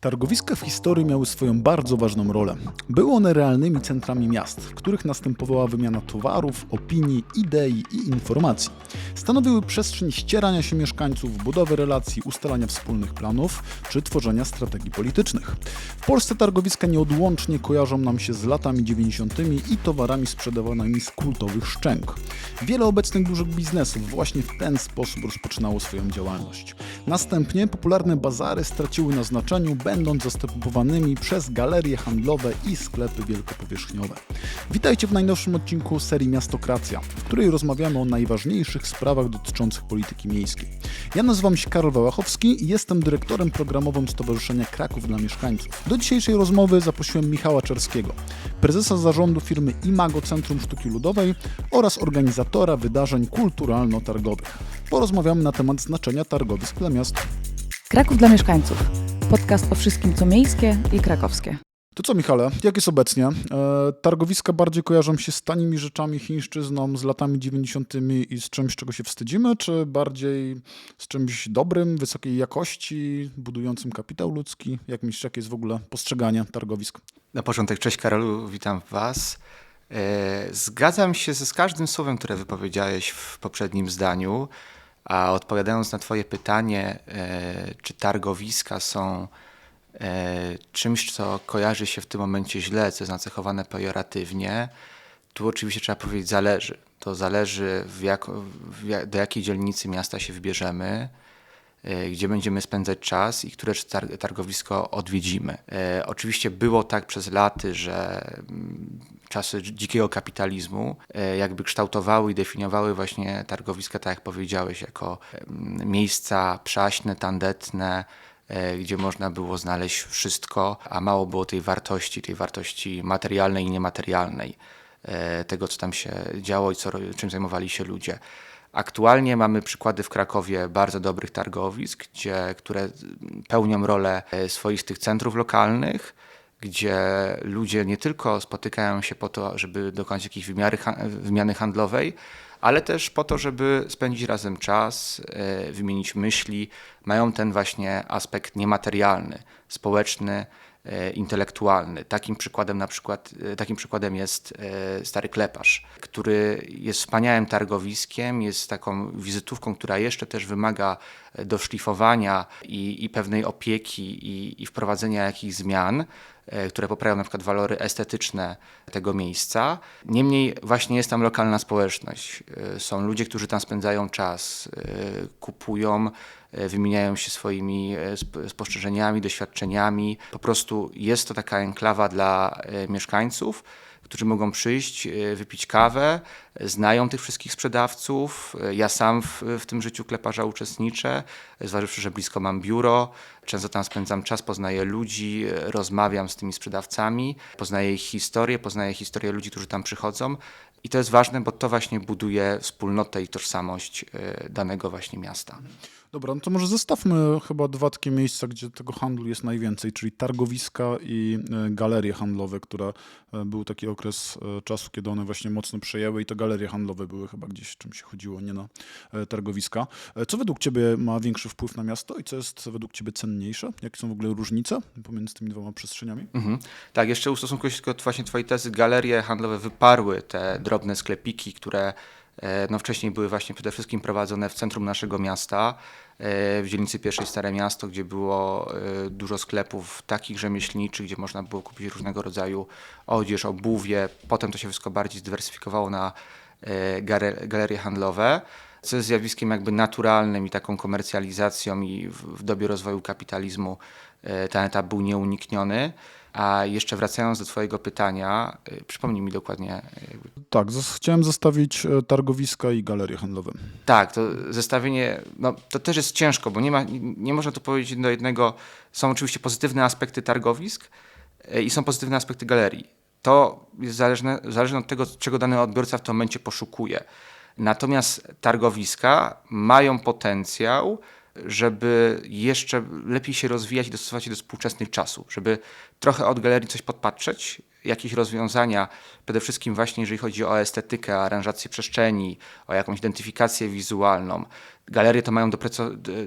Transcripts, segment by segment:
Targowiska w historii miały swoją bardzo ważną rolę. Były one realnymi centrami miast, w których następowała wymiana towarów, opinii, idei i informacji. Stanowiły przestrzeń ścierania się mieszkańców, budowy relacji, ustalania wspólnych planów czy tworzenia strategii politycznych. W Polsce targowiska nieodłącznie kojarzą nam się z latami 90. i towarami sprzedawanymi z kultowych szczęk. Wiele obecnych dużych biznesów właśnie w ten sposób rozpoczynało swoją działalność. Następnie popularne bazary straciły na znaczeniu, będąc zastępowanymi przez galerie handlowe i sklepy wielkopowierzchniowe. Witajcie w najnowszym odcinku serii Miastokracja, w której rozmawiamy o najważniejszych sprawach dotyczących polityki miejskiej. Ja nazywam się Karol Wałachowski i jestem dyrektorem programowym Stowarzyszenia Kraków dla Mieszkańców. Do dzisiejszej rozmowy zaprosiłem Michała Czerskiego, prezesa zarządu firmy Imago Centrum Sztuki Ludowej oraz organizatora wydarzeń kulturalno-targowych. Porozmawiamy na temat znaczenia targowisk dla miast. Kraków dla mieszkańców. Podcast o wszystkim, co miejskie i krakowskie. To co, Michale, jak jest obecnie? E, targowiska bardziej kojarzą się z tanimi rzeczami, chińszczyzną, z latami 90. i z czymś, czego się wstydzimy, czy bardziej z czymś dobrym, wysokiej jakości, budującym kapitał ludzki? Jak myślisz, jakie jest w ogóle postrzeganie targowisk? Na początek, cześć Karolu, witam Was. E, Zgadzam się z każdym słowem, które wypowiedziałeś w poprzednim zdaniu, a odpowiadając na Twoje pytanie, e, czy targowiska są e, czymś, co kojarzy się w tym momencie źle, co jest nacechowane pejoratywnie, tu oczywiście trzeba powiedzieć zależy. To zależy jak, do jakiej dzielnicy miasta się wybierzemy, gdzie będziemy spędzać czas i które tar- targowisko odwiedzimy. E, oczywiście było tak przez laty, że mm, czasy dzikiego kapitalizmu e, jakby kształtowały i definiowały właśnie targowiska, tak jak powiedziałeś, jako em, miejsca przaśne, tandetne, e, gdzie można było znaleźć wszystko, a mało było tej wartości, tej wartości materialnej i niematerialnej, e, tego co tam się działo i co, czym zajmowali się ludzie. Aktualnie mamy przykłady w Krakowie bardzo dobrych targowisk, gdzie, które pełnią rolę e, swoistych centrów lokalnych, gdzie ludzie nie tylko spotykają się po to, żeby dokonać jakiejś wymiary, wymiany handlowej, ale też po to, żeby spędzić razem czas, e, wymienić myśli. Mają ten właśnie aspekt niematerialny, społeczny, intelektualny. Takim przykładem na przykład, e, takim przykładem jest e, Stary Kleparz, który jest wspaniałym targowiskiem, jest taką wizytówką, która jeszcze też wymaga e, doszlifowania i, i pewnej opieki i, i wprowadzenia jakichś zmian e, które poprawią na przykład walory estetyczne tego miejsca. Niemniej właśnie jest tam lokalna społeczność. E, Są ludzie, którzy tam spędzają czas, e, kupują, e, wymieniają się swoimi e, sp- spostrzeżeniami, doświadczeniami. Po prostu jest to taka enklawa dla e, mieszkańców, którzy mogą przyjść, e, wypić kawę, e, znają tych wszystkich sprzedawców. E, Ja sam w, w tym życiu kleparza uczestniczę, e, zważywszy, że blisko mam biuro. Często tam spędzam czas, poznaję ludzi, e, rozmawiam z tymi sprzedawcami, poznaję ich historię, poznaję historię ludzi, którzy tam przychodzą. I to jest ważne, bo to właśnie buduje wspólnotę i tożsamość e, danego właśnie miasta. Dobra, no to może zestawmy chyba dwa takie miejsca, gdzie tego handlu jest najwięcej, czyli targowiska i e, galerie handlowe, które był taki okres e, czasu, kiedy one właśnie mocno przejęły i te galerie handlowe były chyba gdzieś czym się chodziło, nie na e, targowiska. Co według Ciebie ma większy wpływ na miasto i co jest według Ciebie cenniejsze? Jakie są w ogóle różnice pomiędzy tymi dwoma przestrzeniami? Mhm. Tak, jeszcze ustosunkuję się do właśnie Twojej tezy. Galerie handlowe wyparły te drobne sklepiki, które no, wcześniej były właśnie przede wszystkim prowadzone w centrum naszego miasta, e, w dzielnicy pierwszej Stare Miasto, gdzie było e, dużo sklepów takich rzemieślniczych, gdzie można było kupić różnego rodzaju odzież, obuwie. Potem to się wszystko bardziej zdywersyfikowało na e, galerie handlowe co jest zjawiskiem jakby naturalnym i taką komercjalizacją i w, dobie rozwoju kapitalizmu e, ten etap był nieunikniony. A jeszcze wracając do Twojego pytania, e, przypomnij mi dokładnie. Tak, chciałem zestawić e, targowiska i galerie handlowe. Tak, to zestawienie, no, to też jest ciężko, bo nie, ma, nie, nie można tu powiedzieć do jednego. Są oczywiście pozytywne aspekty targowisk e, i są pozytywne aspekty galerii. To jest zależne, zależne od tego, czego dany odbiorca w tym momencie poszukuje. Natomiast targowiska mają potencjał, żeby jeszcze lepiej się rozwijać i dostosować się do współczesnych czasów, żeby trochę od galerii coś podpatrzeć, jakieś rozwiązania, przede wszystkim właśnie jeżeli chodzi o estetykę, aranżację przestrzeni, o jakąś identyfikację wizualną. Galerie to mają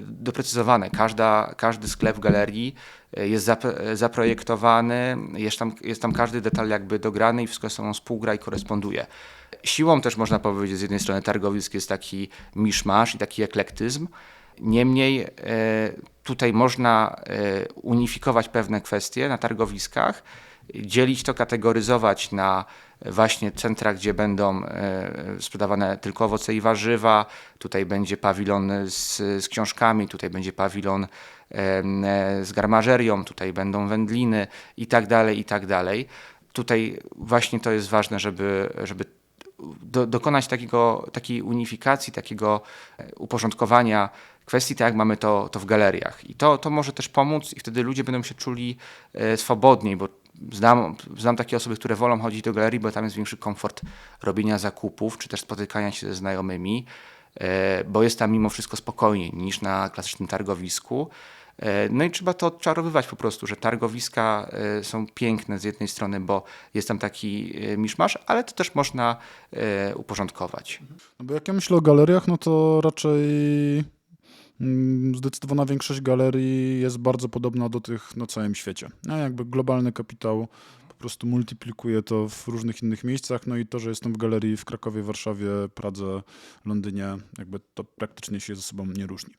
doprecyzowane. Każda, każdy sklep galerii e, jest zap- zaprojektowany, jest tam, jest tam każdy detal jakby dograny i wszystko ze sobą współgra i koresponduje. Siłą też można powiedzieć z jednej strony targowisk jest taki miszmasz i taki eklektyzm. Niemniej e, tutaj można e, unifikować pewne kwestie na targowiskach, dzielić to, kategoryzować na właśnie centra, gdzie będą e, sprzedawane tylko owoce i warzywa, tutaj będzie pawilon z, z książkami, tutaj będzie pawilon z garmażerią, tutaj będą wędliny i tak dalej, i tak dalej. Tutaj właśnie to jest ważne, żeby, żeby do, dokonać takiego, takiej unifikacji, takiego e, uporządkowania kwestii, tak jak mamy to, to w galeriach. I to, to może też pomóc i wtedy ludzie będą się czuli e, swobodniej, bo znam, znam takie osoby, które wolą chodzić do galerii, bo tam jest większy komfort robienia zakupów, czy też spotykania się ze znajomymi, e, bo jest tam mimo wszystko spokojniej niż na klasycznym targowisku. E, No i trzeba to odczarowywać po prostu, że targowiska e, są piękne z jednej strony, bo jest tam taki e, miszmasz, ale to też można uporządkować. No bo jak ja myślę o galeriach, no to raczej mm, zdecydowana większość galerii jest bardzo podobna do tych na całym świecie. A jakby globalny kapitał po prostu multiplikuje to w różnych innych miejscach, no i to, że jestem w galerii w Krakowie, Warszawie, Pradze, Londynie, jakby to praktycznie się ze sobą nie różni.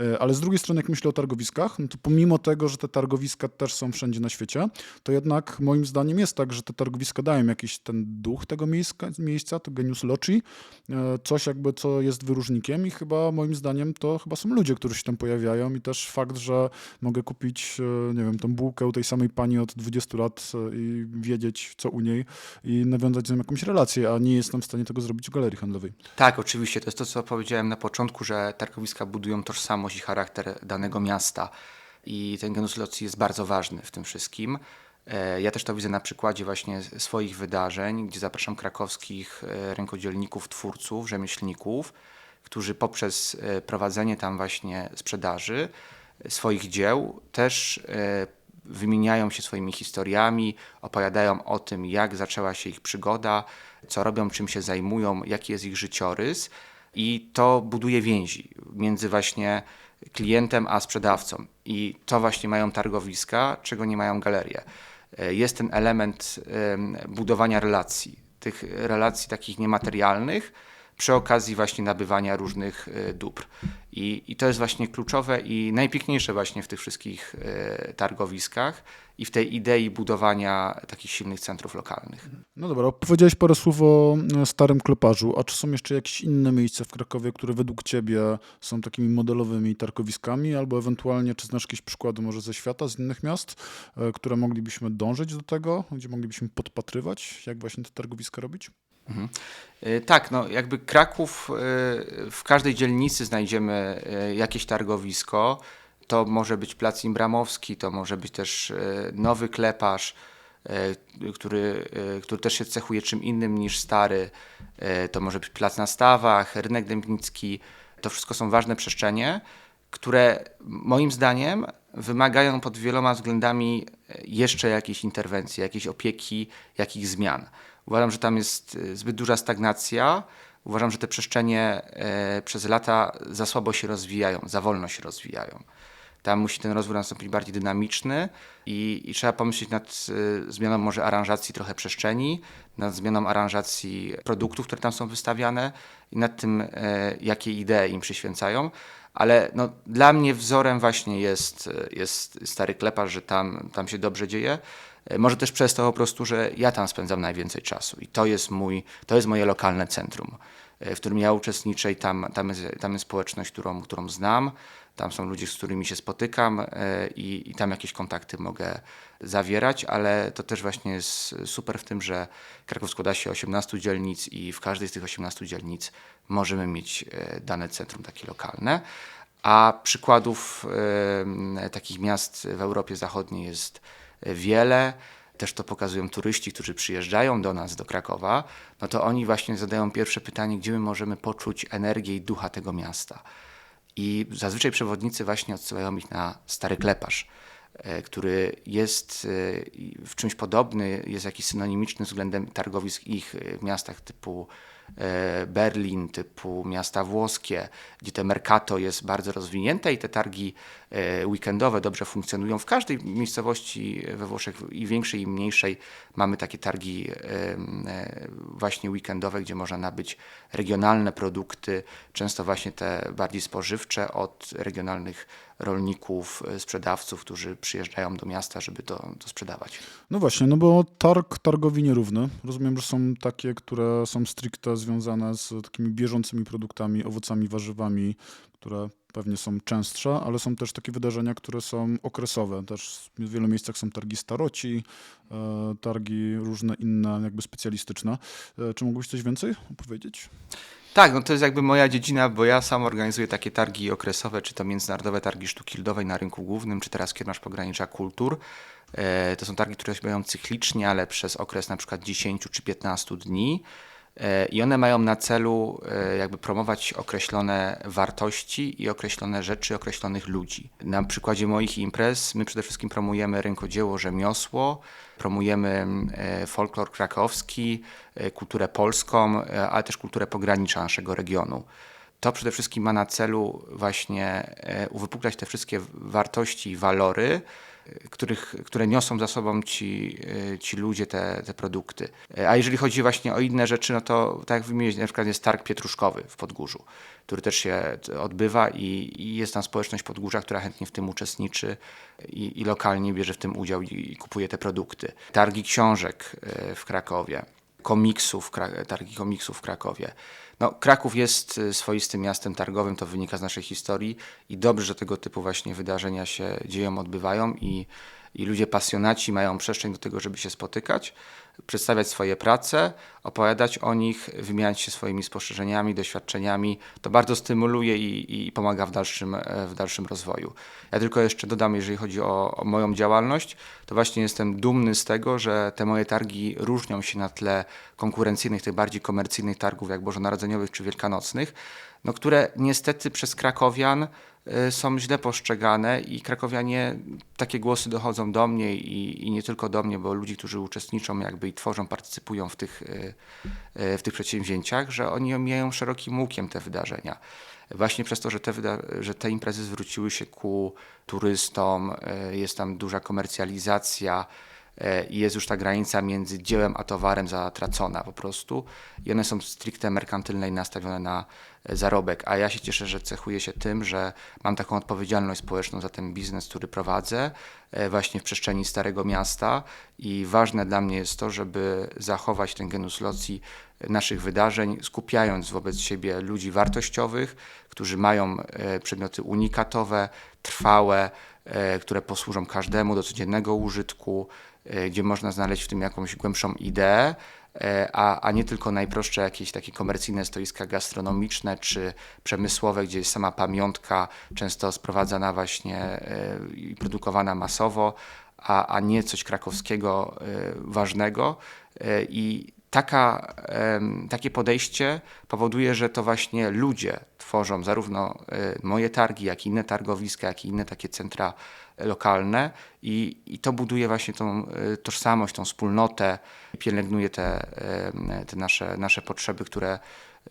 E, Ale z drugiej strony, jak myślę o targowiskach, no to pomimo tego, że te targowiska też są wszędzie na świecie, to jednak moim zdaniem jest tak, że te targowiska dają jakiś ten duch tego miejsca, miejsca to genius loci, e, coś jakby, co jest wyróżnikiem i chyba moim zdaniem to chyba są ludzie, którzy się tam pojawiają i też fakt, że mogę kupić, e, nie wiem, tą bułkę u tej samej pani od 20 lat e, wiedzieć, co u niej i nawiązać z nią jakąś relację, a nie jestem w stanie tego zrobić w galerii handlowej. Tak, oczywiście. To jest to, co powiedziałem na początku, że targowiska budują tożsamość i charakter danego miasta. I ten genus loci jest bardzo ważny w tym wszystkim. E, Ja też to widzę na przykładzie właśnie swoich wydarzeń, gdzie zapraszam krakowskich e, rękodzielników, twórców, rzemieślników, którzy poprzez e, prowadzenie tam właśnie sprzedaży swoich dzieł też wymieniają się swoimi historiami, opowiadają o tym, jak zaczęła się ich przygoda, co robią, czym się zajmują, jaki jest ich życiorys. I to buduje więzi między właśnie klientem a sprzedawcą. I to właśnie mają targowiska, czego nie mają galerie. E, Jest ten element em, budowania relacji, tych relacji takich niematerialnych, przy okazji właśnie nabywania różnych e, dóbr. I, I to jest właśnie kluczowe i najpiękniejsze właśnie w tych wszystkich e, targowiskach i w tej idei budowania takich silnych centrów lokalnych. No dobra, powiedziałeś parę słów o e, Starym Kleparzu, a czy są jeszcze jakieś inne miejsca w Krakowie, które według Ciebie są takimi modelowymi targowiskami, albo ewentualnie czy znasz jakieś przykłady może ze świata, z innych miast, które moglibyśmy dążyć do tego, gdzie moglibyśmy podpatrywać, jak właśnie te targowiska robić? Mhm. Y, Tak, no jakby Kraków, y, w każdej dzielnicy znajdziemy y, jakieś targowisko. To może być Plac Imbramowski, to może być też nowy kleparz, który, który też się cechuje czym innym niż stary. To może być Plac na Stawach, Rynek Dębnicki. To wszystko są ważne przestrzenie, które moim zdaniem wymagają pod wieloma względami e, jeszcze jakiejś interwencji, jakiejś opieki, jakichś zmian. Uważam, że tam jest e, zbyt duża stagnacja. Uważam, że te przestrzenie e, przez lata za słabo się rozwijają, za wolno się rozwijają. Tam musi ten rozwój nastąpić bardziej dynamiczny i, i trzeba pomyśleć nad e, zmianą może aranżacji trochę przestrzeni, nad zmianą aranżacji produktów, które tam są wystawiane i nad tym, jakie idee im przyświęcają. Ale no, dla mnie wzorem właśnie jest, jest stary kleparz, że tam, tam się dobrze dzieje. E, Może też przez to po prostu, że ja tam spędzam najwięcej czasu i to jest, mój, to jest moje lokalne centrum, e, w którym ja uczestniczę i tam, tam, jest, tam jest społeczność, którą, którą znam. Tam są ludzie, z którymi się spotykam e, i, i tam jakieś kontakty mogę zawierać, ale to też właśnie jest super w tym, że Kraków składa się 18 dzielnic i w każdej z tych 18 dzielnic możemy mieć dane centrum takie lokalne. A przykładów e, takich miast w Europie Zachodniej jest wiele. Też to pokazują turyści, którzy przyjeżdżają do nas, do Krakowa. No to oni właśnie zadają pierwsze pytanie, gdzie my możemy poczuć energię i ducha tego miasta. I zazwyczaj przewodnicy właśnie odsyłają ich na Stary Kleparz, e, który jest e, w czymś podobny, jest jakiś synonimiczny względem targowisk ich e, w miastach typu Berlin, typu miasta włoskie, gdzie te mercato jest bardzo rozwinięte i te targi e, weekendowe dobrze funkcjonują. W każdej miejscowości we Włoszech, i większej, i mniejszej, mamy takie targi e, właśnie weekendowe, gdzie można nabyć regionalne produkty, często właśnie te bardziej spożywcze od regionalnych rolników, e, sprzedawców, którzy przyjeżdżają do miasta, żeby to, to sprzedawać. No właśnie, no bo targ targowi nierówny. Rozumiem, że są takie, które są stricte związane z takimi bieżącymi produktami, owocami, warzywami, które pewnie są częstsze, ale są też takie wydarzenia, które są okresowe. Też w wielu miejscach są targi staroci, e, targi różne inne, jakby specjalistyczne. E, Czy mógłbyś coś więcej opowiedzieć? Tak, no to jest jakby moja dziedzina, bo ja sam organizuję takie targi okresowe, czy to międzynarodowe targi sztuki ludowej na rynku głównym, czy teraz kiermasz pogranicza kultur. E, To są targi, które się mają cyklicznie, ale przez okres na przykład 10 czy 15 dni. E, I one mają na celu e, jakby promować określone wartości i określone rzeczy określonych ludzi. Na przykładzie moich imprez my przede wszystkim promujemy rękodzieło, rzemiosło, promujemy e, folklor krakowski, kulturę polską, ale też kulturę pogranicza naszego regionu. To przede wszystkim ma na celu właśnie uwypuklać te wszystkie wartości i walory, których, które niosą za sobą ci, e, ci ludzie, te, te produkty. E, A jeżeli chodzi właśnie o inne rzeczy, no to tak jak wymienić, na przykład jest targ pietruszkowy w Podgórzu, który też się odbywa i, i jest tam społeczność Podgórza, która chętnie w tym uczestniczy i, i lokalnie bierze w tym udział i, i kupuje te produkty. Targi książek e, w Krakowie komiksów, targi komiksów w Krakowie. No, Kraków jest y, swoistym miastem targowym, to wynika z naszej historii i dobrze, że tego typu właśnie wydarzenia się dzieją, odbywają i, i ludzie pasjonaci mają przestrzeń do tego, żeby się spotykać, przedstawiać swoje prace, opowiadać o nich, wymieniać się swoimi spostrzeżeniami, doświadczeniami. To bardzo stymuluje i, i pomaga w dalszym, e, w dalszym rozwoju. Ja tylko jeszcze dodam, jeżeli chodzi o, o moją działalność, to właśnie jestem dumny z tego, że te moje targi różnią się na tle konkurencyjnych, tych bardziej komercyjnych targów, jak bożonarodzeniowych czy wielkanocnych, no, które niestety przez krakowian są źle postrzegane i krakowianie, takie głosy dochodzą do mnie i, i nie tylko do mnie, bo ludzi, którzy uczestniczą jakby i tworzą, partycypują w tych, y, y, w tych przedsięwzięciach, że oni omijają szerokim łukiem te wydarzenia. Właśnie przez to, że te, że te imprezy zwróciły się ku turystom, y, jest tam duża komercjalizacja, jest już ta granica między dziełem a towarem zatracona po prostu. I one są stricte merkantylne i nastawione na e, zarobek, a ja się cieszę, że cechuję się tym, że mam taką odpowiedzialność społeczną za ten biznes, który prowadzę e, właśnie w przestrzeni Starego Miasta. I ważne dla mnie jest to, żeby zachować ten genus loci naszych wydarzeń, skupiając wobec siebie ludzi wartościowych, którzy mają e, przedmioty unikatowe, trwałe, e, które posłużą każdemu do codziennego użytku, e, gdzie można znaleźć w tym jakąś głębszą ideę, e, a, a nie tylko najprostsze jakieś takie komercyjne stoiska gastronomiczne czy przemysłowe, gdzie jest sama pamiątka, często sprowadzana właśnie e, i produkowana masowo, a, a nie coś krakowskiego e, ważnego. E, I taka, takie podejście powoduje, że to właśnie ludzie tworzą zarówno e, moje targi, jak i inne targowiska, jak i inne takie centra lokalne i, i to buduje właśnie tą e, tożsamość, tą wspólnotę, pielęgnuje te, te nasze, nasze potrzeby, które,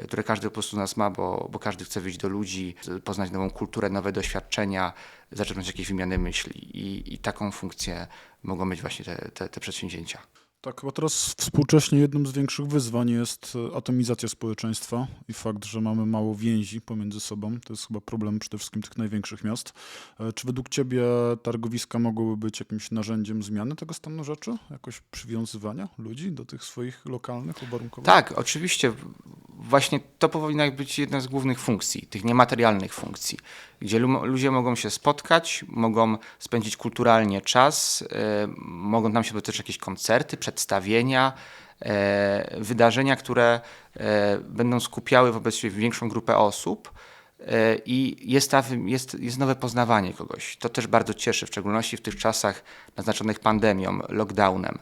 które każdy po prostu z nas ma, bo, bo każdy chce wyjść do ludzi, poznać nową kulturę, nowe doświadczenia, zaczerpnąć jakieś wymiany myśli i, i taką funkcję mogą mieć właśnie te, te, te przedsięwzięcia. Tak, bo teraz współcześnie jednym z większych wyzwań jest e, atomizacja społeczeństwa i fakt, że mamy mało więzi pomiędzy sobą. To jest chyba problem przede wszystkim tych największych miast. E, Czy według Ciebie targowiska mogłyby być jakimś narzędziem zmiany tego stanu rzeczy? Jakoś przywiązywania ludzi do tych swoich lokalnych uwarunkowań? Tak, oczywiście. Właśnie to powinna być jedna z głównych funkcji, tych niematerialnych funkcji, gdzie lu- ludzie mogą się spotkać, mogą spędzić kulturalnie czas, e, mogą tam się dotyczyć jakieś koncerty, przedstawienia, e, wydarzenia, które e, będą skupiały wobec siebie większą grupę osób. E, I jest, ta, jest, jest nowe poznawanie kogoś. To też bardzo cieszy, w szczególności w tych czasach naznaczonych pandemią, lockdownem.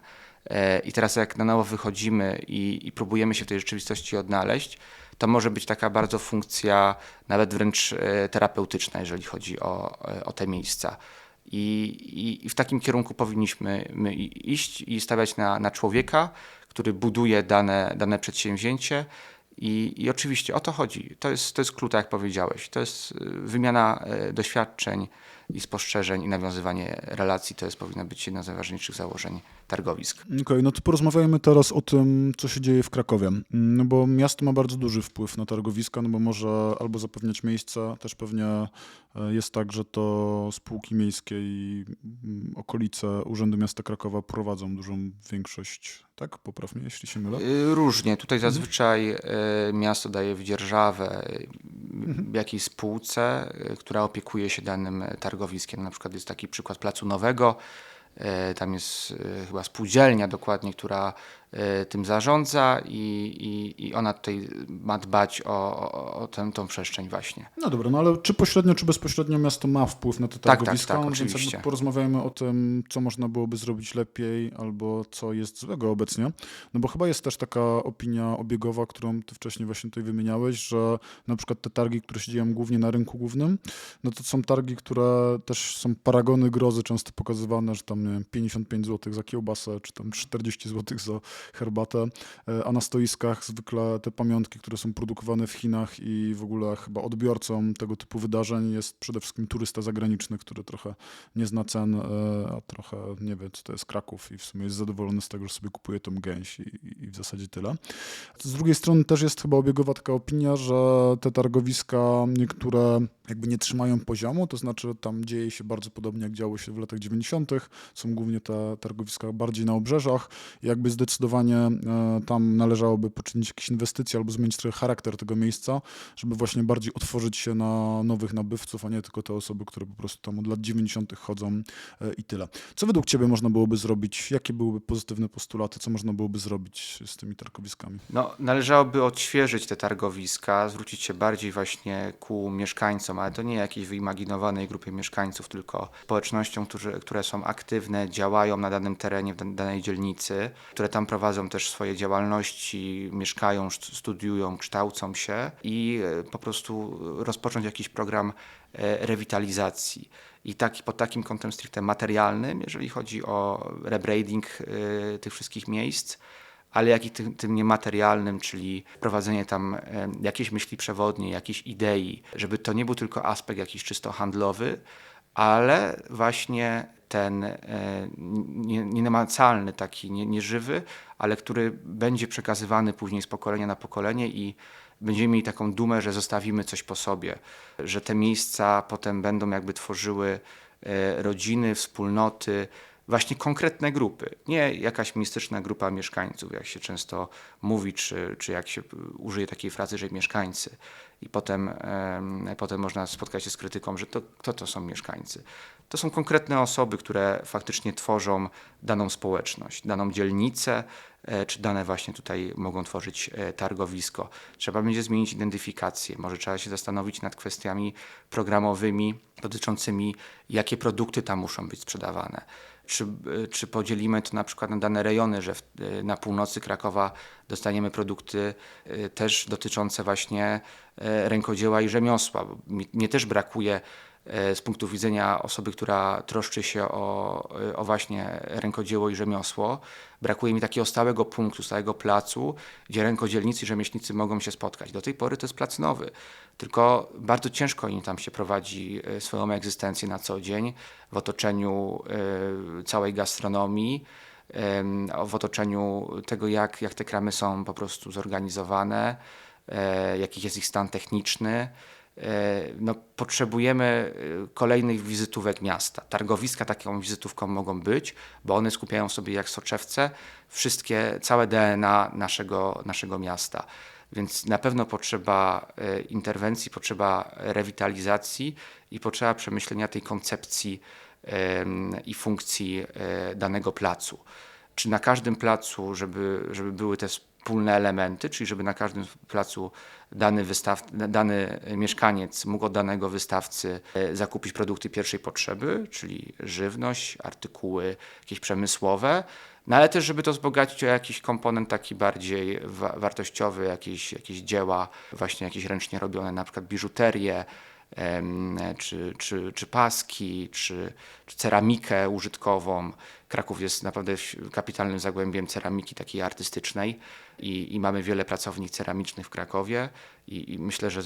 I teraz jak na nowo wychodzimy i, i próbujemy się w tej rzeczywistości odnaleźć, to może być taka bardzo funkcja nawet wręcz terapeutyczna, jeżeli chodzi o, o te miejsca. I, i, I w takim kierunku powinniśmy my iść i stawiać na, na człowieka, który buduje dane, dane przedsięwzięcie. I, I oczywiście o to chodzi. To jest, to jest klucz, tak jak powiedziałeś. To jest y, wymiana e, doświadczeń i spostrzeżeń i nawiązywanie relacji. To jest powinno być jedno z najważniejszych założeń targowisk. Okej, okay, no to porozmawiajmy teraz o tym, co się dzieje w Krakowie. No bo miasto ma bardzo duży wpływ na targowiska, no bo może albo zapewniać miejsca, też pewnie e, jest tak, że to spółki miejskie i mm, okolice Urzędu Miasta Krakowa prowadzą dużą większość, tak? Popraw mnie, jeśli się mylę. Y, różnie. Tutaj zazwyczaj mhm. miasto daje wydzierżawę mhm. jakiejś spółce, która opiekuje się danym targowiskiem. Na przykład jest taki przykład Placu Nowego, E, tam jest e, chyba spółdzielnia dokładnie, która E, tym zarządza i, i, i ona tutaj ma dbać o, o, o tę tą przestrzeń właśnie. No dobra, no ale czy pośrednio, czy bezpośrednio miasto ma wpływ na te targowiska? Tak, tak, tak, Więc oczywiście. porozmawiajmy o tym, co można byłoby zrobić lepiej albo co jest złego obecnie. No bo chyba jest też taka opinia obiegowa, którą ty wcześniej właśnie tutaj wymieniałeś, że na przykład te targi, które się dzieją głównie na rynku głównym, no to są targi, które też są paragony grozy często pokazywane, że tam nie wiem, 55 zł za kiełbasę, czy tam 40 zł za herbatę, e, a na stoiskach zwykle te pamiątki, które są produkowane w Chinach i w ogóle chyba odbiorcą tego typu wydarzeń jest przede wszystkim turysta zagraniczny, który trochę nie zna cen, e, a trochę nie wie, co to jest Kraków i w sumie jest zadowolony z tego, że sobie kupuje tą gęś i, i w zasadzie tyle. Z drugiej strony też jest chyba obiegowa taka opinia, że te targowiska niektóre jakby nie trzymają poziomu, to znaczy tam dzieje się bardzo podobnie jak działo się w latach 90. Są głównie te targowiska bardziej na obrzeżach. Jakby zdecydowanie e, tam należałoby poczynić jakieś inwestycje albo zmienić trochę charakter tego miejsca, żeby właśnie bardziej otworzyć się na nowych nabywców, a nie tylko te osoby, które po prostu tam od lat 90. chodzą e, i tyle. Co według Ciebie można byłoby zrobić? Jakie byłyby pozytywne postulaty? Co można byłoby zrobić z tymi targowiskami? No, należałoby odświeżyć te targowiska, zwrócić się bardziej właśnie ku mieszkańcom ale to nie jakiejś wyimaginowanej grupie mieszkańców, tylko społecznościom, którzy, które są aktywne, działają na danym terenie, w danej dzielnicy, które tam prowadzą też swoje działalności, mieszkają, studiują, kształcą się i e, po prostu rozpocząć jakiś program e, rewitalizacji. I taki, pod takim kątem stricte materialnym, jeżeli chodzi o rebranding e, tych wszystkich miejsc, ale jak i tym, tym niematerialnym, czyli prowadzenie tam jakiejś myśli przewodniej, jakiejś idei, żeby to nie był tylko aspekt jakiś czysto handlowy, ale właśnie ten e, nienamacalny, taki nieżywy, ale który będzie przekazywany później z pokolenia na pokolenie i będziemy mieli taką dumę, że zostawimy coś po sobie, że te miejsca potem będą jakby tworzyły e, rodziny, wspólnoty, właśnie konkretne grupy, nie jakaś mistyczna grupa mieszkańców, jak się często mówi, czy, czy jak się użyje takiej frazy, że mieszkańcy. I potem, potem można spotkać się z krytyką, że to, kto to są mieszkańcy. To są konkretne osoby, które faktycznie tworzą daną społeczność, daną dzielnicę, e, czy dane właśnie tutaj mogą tworzyć e, targowisko. Trzeba będzie zmienić identyfikację, może trzeba się zastanowić nad kwestiami programowymi dotyczącymi, jakie produkty tam muszą być sprzedawane czy, czy podzielimy to na przykład na dane rejony, że w, na północy Krakowa dostaniemy produkty y, też dotyczące właśnie rękodzieła i rzemiosła. Mnie też brakuje z punktu widzenia osoby, która troszczy się o, o właśnie rękodzieło i rzemiosło, brakuje mi takiego stałego punktu, stałego placu, gdzie rękodzielnicy i rzemieślnicy mogą się spotkać. Do tej pory to jest plac nowy, tylko bardzo ciężko im tam się prowadzi e, swoją egzystencję na co dzień w otoczeniu e, całej gastronomii, w otoczeniu tego, jak, jak te kramy są po prostu zorganizowane, e, jaki jest ich stan techniczny. No, potrzebujemy kolejnych wizytówek miasta. Targowiska taką wizytówką mogą być, bo one skupiają sobie jak soczewce wszystkie, całe DNA naszego, naszego miasta. Więc na pewno potrzeba e, interwencji, potrzeba rewitalizacji i potrzeba przemyślenia tej koncepcji i funkcji e, danego placu. Czy na każdym placu, żeby, żeby były te wspólne elementy, czyli żeby na każdym placu dany, wystaw, dany mieszkaniec mógł od danego wystawcy e, zakupić produkty pierwszej potrzeby, czyli żywność, artykuły jakieś przemysłowe, no ale też, żeby to wzbogacić o jakiś komponent taki bardziej wa wartościowy, jakieś, jakieś dzieła, właśnie jakieś ręcznie robione, na przykład biżuterię, czy, czy, czy paski, czy, czy ceramikę użytkową. Kraków jest naprawdę kapitalnym zagłębiem ceramiki takiej artystycznej i, i mamy wiele pracowni ceramicznych w Krakowie i, i myślę, że,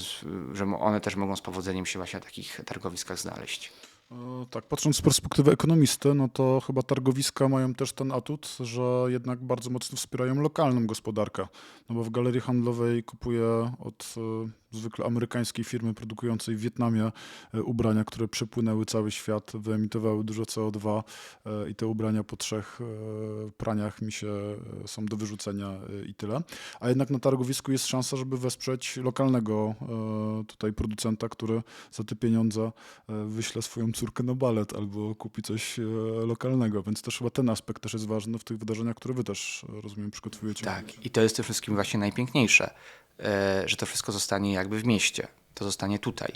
że one też mogą z powodzeniem się właśnie na takich targowiskach znaleźć. Tak, patrząc z perspektywy ekonomisty, no to chyba targowiska mają też ten atut, że jednak bardzo mocno wspierają lokalną gospodarkę. No bo w galerii handlowej kupuję od zwykle amerykańskiej firmy produkującej w Wietnamie e, ubrania, które przepłynęły cały świat, wyemitowały dużo CO2 e, i te ubrania po trzech e, praniach mi się są do wyrzucenia i tyle. A jednak na targowisku jest szansa, żeby wesprzeć lokalnego tutaj producenta, który za te pieniądze wyśle swoją córkę na balet albo kupi coś lokalnego, więc też chyba ten aspekt też jest ważny w tych wydarzeniach, które wy też rozumiem przygotowujecie. Tak, i to jest tym wszystkim właśnie najpiękniejsze, że to wszystko zostanie jakby w mieście, to zostanie tutaj.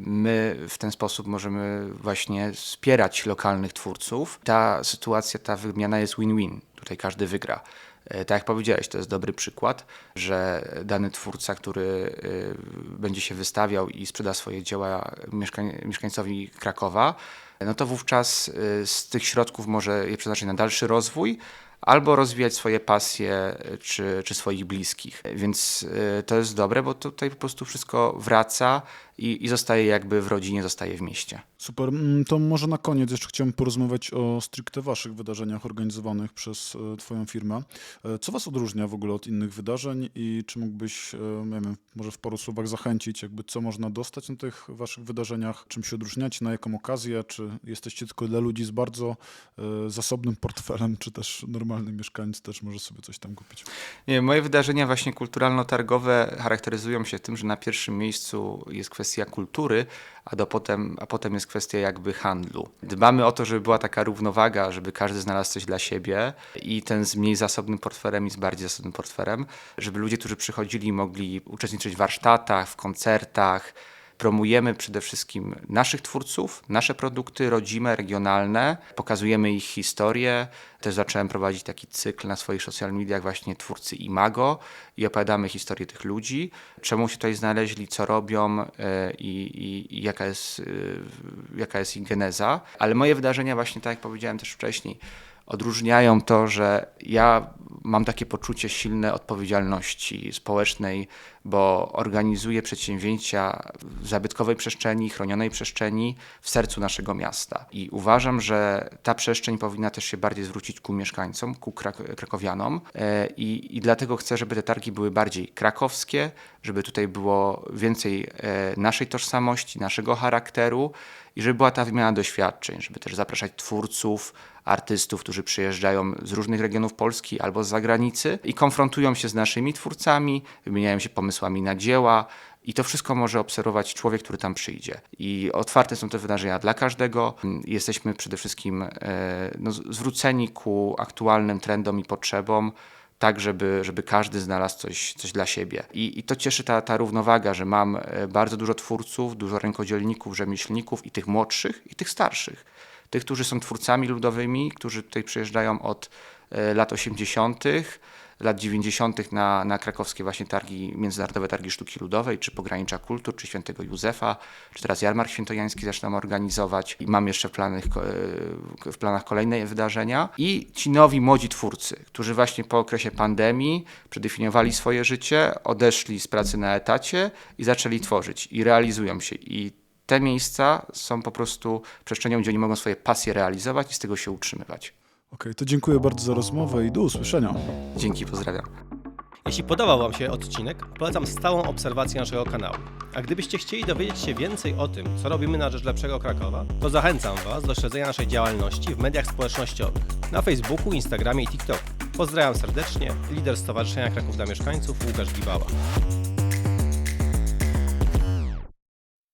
My w ten sposób możemy właśnie wspierać lokalnych twórców. Ta sytuacja, ta wymiana jest win-win. Tutaj każdy wygra. E, Tak jak powiedziałeś, to jest dobry przykład, że dany twórca, który e, będzie się wystawiał i sprzeda swoje dzieła mieszkań, mieszkańcowi Krakowa, no to wówczas e, z tych środków może je przeznaczyć na dalszy rozwój, albo rozwijać swoje pasje y, czy, czy swoich bliskich. Więc y, to jest dobre, bo tutaj po prostu wszystko wraca i, i zostaje jakby w rodzinie, zostaje w mieście. Super. Mm, To może na koniec jeszcze chciałem porozmawiać o stricte waszych wydarzeniach organizowanych przez e, twoją firmę. E, Co was odróżnia w ogóle od innych wydarzeń i czy mógłbyś, e, nie wiem, może w paru słowach zachęcić, jakby co można dostać na tych waszych wydarzeniach, czym się odróżniacie, na jaką okazję, czy jesteście tylko dla ludzi z bardzo e, zasobnym portfelem, czy też normalny mieszkaniec też może sobie coś tam kupić. Nie, moje wydarzenia właśnie kulturalno-targowe charakteryzują się tym, że na pierwszym miejscu jest kwestia kultury, a, do potem, a potem jest kwestia jakby handlu. Dbamy o to, żeby była taka równowaga, żeby każdy znalazł coś dla siebie i ten z mniej zasobnym portfelem i z bardziej zasobnym portfelem, żeby ludzie, którzy przychodzili, mogli uczestniczyć w warsztatach, w koncertach, Promujemy przede wszystkim naszych twórców, nasze produkty rodzime, regionalne, pokazujemy ich historię. Też zacząłem prowadzić taki cykl na swoich social mediach właśnie twórcy Imago i opowiadamy historię tych ludzi, czemu się tutaj znaleźli, co robią e, i, i, i jaka, jest, e, jaka jest ich geneza. Ale moje wydarzenia właśnie, tak jak powiedziałem też wcześniej, odróżniają to, że ja mam takie poczucie silnej odpowiedzialności społecznej, bo organizuję przedsięwzięcia w zabytkowej przestrzeni, chronionej przestrzeni w sercu naszego miasta. I uważam, że ta przestrzeń powinna też się bardziej zwrócić ku mieszkańcom, ku krak- krakowianom E, i, i dlatego chcę, żeby te targi były bardziej krakowskie, żeby tutaj było więcej e, naszej tożsamości, naszego charakteru i żeby była ta wymiana doświadczeń, żeby też zapraszać twórców, artystów, którzy przyjeżdżają z różnych regionów Polski albo z zagranicy i konfrontują się z naszymi twórcami, wymieniają się pomysłami na dzieła. I to wszystko może obserwować człowiek, który tam przyjdzie. I otwarte są te wydarzenia dla każdego. Jesteśmy przede wszystkim e, no, zwróceni ku aktualnym trendom i potrzebom tak, żeby, żeby każdy znalazł coś, coś dla siebie. I, I to cieszy ta, ta równowaga, że mam e, bardzo dużo twórców, dużo rękodzielników, rzemieślników i tych młodszych, i tych starszych. Tych, którzy są twórcami ludowymi, którzy tutaj przyjeżdżają od e, lat 80., lat 90. na, na krakowskie właśnie targi, międzynarodowe targi sztuki ludowej, czy pogranicza kultur, czy świętego Józefa, czy teraz jarmark świętojański zaczynam organizować i mam jeszcze w e, w planach kolejne wydarzenia. I ci nowi, młodzi twórcy, którzy właśnie po okresie pandemii przedefiniowali swoje życie, odeszli z pracy na etacie i zaczęli tworzyć i realizują się. I te miejsca są po prostu przestrzenią, gdzie oni mogą swoje pasje realizować i z tego się utrzymywać. Okej, to dziękuję bardzo za rozmowę i do usłyszenia. Dzięki, pozdrawiam. Jeśli podobał Wam się odcinek, polecam stałą obserwację naszego kanału. A gdybyście chcieli dowiedzieć się więcej o tym, co robimy na rzecz lepszego Krakowa, to zachęcam Was do śledzenia naszej działalności w mediach społecznościowych na Facebooku, Instagramie i TikToku. Pozdrawiam serdecznie, lider Stowarzyszenia Kraków dla Mieszkańców Łukasz Gibała.